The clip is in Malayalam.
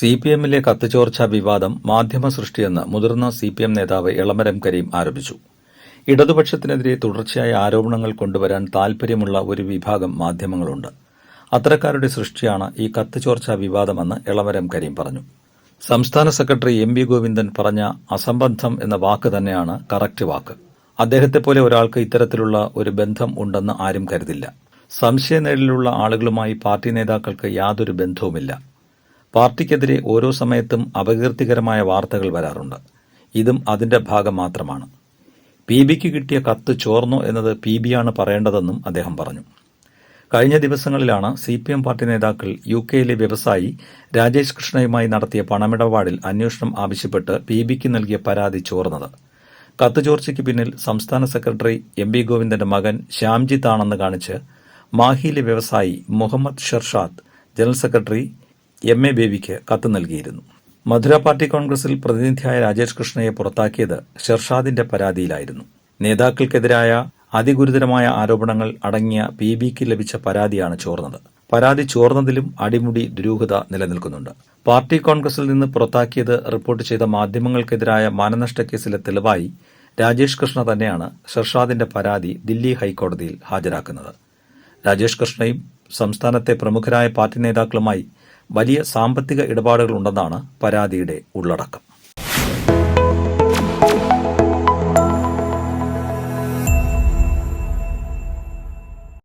സി പി എമ്മിലെ കത്തുചോർച്ചാ വിവാദം മാധ്യമ സൃഷ്ടിയെന്ന് മുതിർന്ന സി പി എം നേതാവ് ഇളമരം കരീം ആരോപിച്ചു. ഇടതുപക്ഷത്തിനെതിരെ തുടർച്ചയായ ആരോപണങ്ങൾ കൊണ്ടുവരാൻ താൽപര്യമുള്ള ഒരു വിഭാഗം മാധ്യമങ്ങളുണ്ട്. അത്തരക്കാരുടെ സൃഷ്ടിയാണ് ഈ കത്തുചോർച്ചാ വിവാദമെന്ന് ഇളമരം കരീം പറഞ്ഞു. സംസ്ഥാന സെക്രട്ടറി എം വി ഗോവിന്ദൻ പറഞ്ഞ അസംബന്ധം എന്ന വാക്ക് തന്നെയാണ് കറക്റ്റ് വാക്ക്. അദ്ദേഹത്തെപ്പോലെ ഒരാൾക്ക് ഇത്തരത്തിലുള്ള ഒരു ബന്ധം ഉണ്ടെന്ന് ആരും കരുതില്ല. സംശയനിഴലിലുള്ള ആളുകളുമായി പാർട്ടി നേതാക്കൾക്ക് യാതൊരു ബന്ധവുമില്ല. പാർട്ടിക്കെതിരെ ഓരോ സമയത്തും അപകീർത്തികരമായ വാർത്തകൾ വരാറുണ്ട്. ഇതും അതിന്റെ ഭാഗം മാത്രമാണ്. പി ബിക്ക് കിട്ടിയ കത്ത് ചോർന്നു എന്നത് പി ബിയാണ് പറയേണ്ടതെന്നും അദ്ദേഹം പറഞ്ഞു. കഴിഞ്ഞ ദിവസങ്ങളിലാണ് സി പി എം പാർട്ടി നേതാക്കൾ യു കെയിലെ വ്യവസായി രാജേഷ് കൃഷ്ണയുമായി നടത്തിയ പണമിടപാടിൽ അന്വേഷണം ആവശ്യപ്പെട്ട് പി ബിക്ക് നൽകിയ പരാതി ചോർന്നത്. കത്ത് ചോർച്ചയ്ക്ക് പിന്നിൽ സംസ്ഥാന സെക്രട്ടറി എം ബി ഗോവിന്ദന്റെ മകൻ ശ്യാംജിത്താണെന്ന് കാണിച്ച് മാഹിയിലെ വ്യവസായി Muhammad Sharshad general secretary M A ബേബിക്ക് കത്ത് നൽകിയിരുന്നു. മധുര പാർട്ടി കോൺഗ്രസിൽ പ്രതിനിധിയായ രാജേഷ് കൃഷ്ണയെ പുറത്താക്കിയത് ഷെർഷാദിന്റെ പരാതിയിലായിരുന്നു. നേതാക്കൾക്കെതിരായ അതിഗുരുതരമായ ആരോപണങ്ങൾ അടങ്ങിയ പി ബിക്ക് ലഭിച്ച പരാതിയാണ് ചോർന്നത്. പരാതി ചോർന്നതിലും അടിമുടി ദുരൂഹത നിലനിൽക്കുന്നുണ്ട്. പാർട്ടി കോൺഗ്രസിൽ നിന്ന് പുറത്താക്കിയത് റിപ്പോർട്ട് ചെയ്ത മാധ്യമങ്ങൾക്കെതിരായ മാനനഷ്ട കേസിലെ തെളിവായി രാജേഷ് കൃഷ്ണ തന്നെയാണ് ഷർഷാദിന്റെ പരാതി ദില്ലി ഹൈക്കോടതിയിൽ ഹാജരാക്കുന്നത്. രാജേഷ് കൃഷ്ണയും സംസ്ഥാനത്തെ പ്രമുഖരായ പാർട്ടി നേതാക്കളുമായി വലിയ സാമ്പത്തിക ഇടപാടുകളുണ്ടെന്നാണ് പരാതിയുടെ ഉള്ളടക്കം.